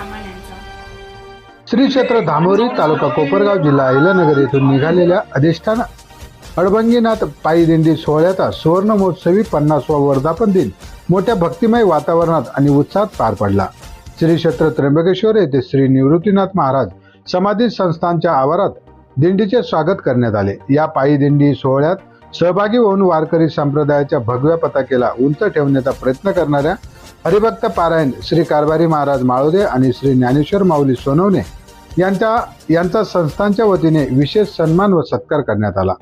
सामान श्री क्षेत्र धामोरी तालुका कोपरगाव जिल्हा अहिल्यानगर येथून निघालेल्या अधिष्ठान अडबंगीनाथ पायी दिंडी सोहळ्याचा सुवर्ण महोत्सवी पन्नासवा वर्धापन दिन मोठ्या भक्तिमय वातावरणात आणि उत्साहात पार पडला. श्री क्षेत्र त्र्यंबकेश्वर येथे श्री निवृत्तीनाथ महाराज समाधी संस्थांच्या आवारात दिंडीचे स्वागत करण्यात आले. या पायी दिंडी सोहळ्यात सहभागी होऊन वारकरी संप्रदायाच्या भगव्या पताकेला उंच ठेवण्याचा प्रयत्न करणाऱ्या हरिभक्त पारायण श्री कारभारी महाराज माळोदे आणि श्री ज्ञानेश्वर माऊली सोनवणे यांच्या यांचा संस्थांच्या वतीने विशेष सन्मान व सत्कार करण्यात आला.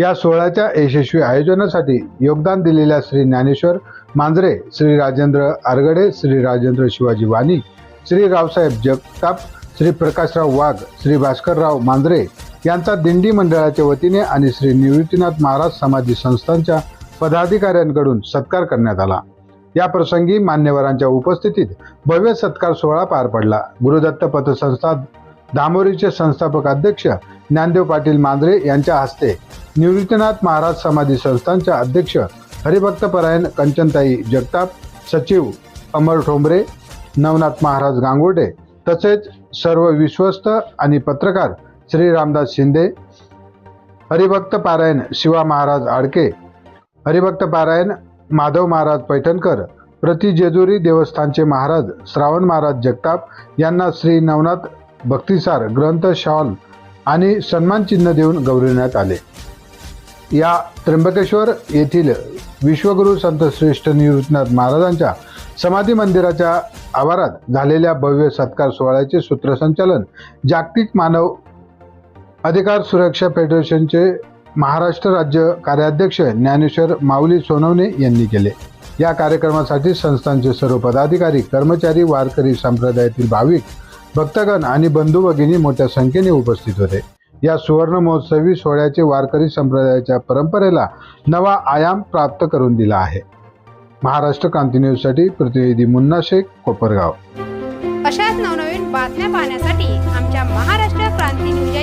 या सोहळ्याच्या यशस्वी आयोजनासाठी योगदान दिलेल्या श्री ज्ञानेश्वर मांजरे श्री राजेंद्र आरगडे श्री राजेंद्र शिवाजी वाणी श्री रावसाहेब जगताप श्री प्रकाशराव वाघ श्री भास्करराव मांजरे यांचा दिंडी मंडळाच्या वतीने आणि श्री निवृत्तीनाथ महाराज समाधी संस्थांच्या पदाधिकाऱ्यांकडून सत्कार करण्यात आला. या प्रसंगी मान्यवरांच्या उपस्थितीत भव्य सत्कार सोहळा पार पडला. गुरुदत्त पतसंस्था दामोरीचे संस्थापक अध्यक्ष ज्ञानदेव पाटील मांजरे यांच्या हस्ते निवृत्तीनाथ महाराज समाधी संस्थांच्या अध्यक्ष हरिभक्तपरायण कंचनताई जगताप सचिव अमर ठोंबरे नवनाथ महाराज गांगोटे तसेच सर्व विश्वस्त आणि पत्रकार श्री रामदास शिंदे हरिभक्त पारायण शिवा महाराज आडके हरिभक्त पारायण माधव महाराज पैठणकर प्रति जेजुरी देवस्थानचे महाराज श्रावण महाराज जगताप यांना श्री नवनाथ भक्तिसार ग्रंथ शॉल आणि सन्मान चिन्ह देऊन गौरविण्यात आले. या त्र्यंबकेश्वर येथील विश्वगुरु संत श्रेष्ठ निवृत्तनाथ महाराजांच्या समाधी मंदिराच्या आवारात झालेल्या भव्य सत्कार सोहळ्याचे सूत्रसंचालन जागतिक मानव अधिकार सुरक्षा फेडरेशनचे महाराष्ट्र राज्य कार्याध्यक्ष ज्ञानेश्वर माऊली सोनवणे यांनी केले. या कार्यक्रमासाठी संस्थांचे सर्व पदाधिकारी कर्मचारी वारकरी संप्रदायातील भाविक भक्तगण आणि बंधू भगिनी मोठ्या संख्येने उपस्थित होते. या सुवर्ण महोत्सवी सोहळ्याचे वारकरी संप्रदायाच्या परंपरेला नवा आयाम प्राप्त करून दिला आहे. महाराष्ट्र क्रांती न्यूजसाठी प्रतिनिधी मुन्ना शेख कोपरगाव. अशाच नवनवीन बातम्या पाहण्यासाठी आमच्या महाराष्ट्र क्रांती न्यूज या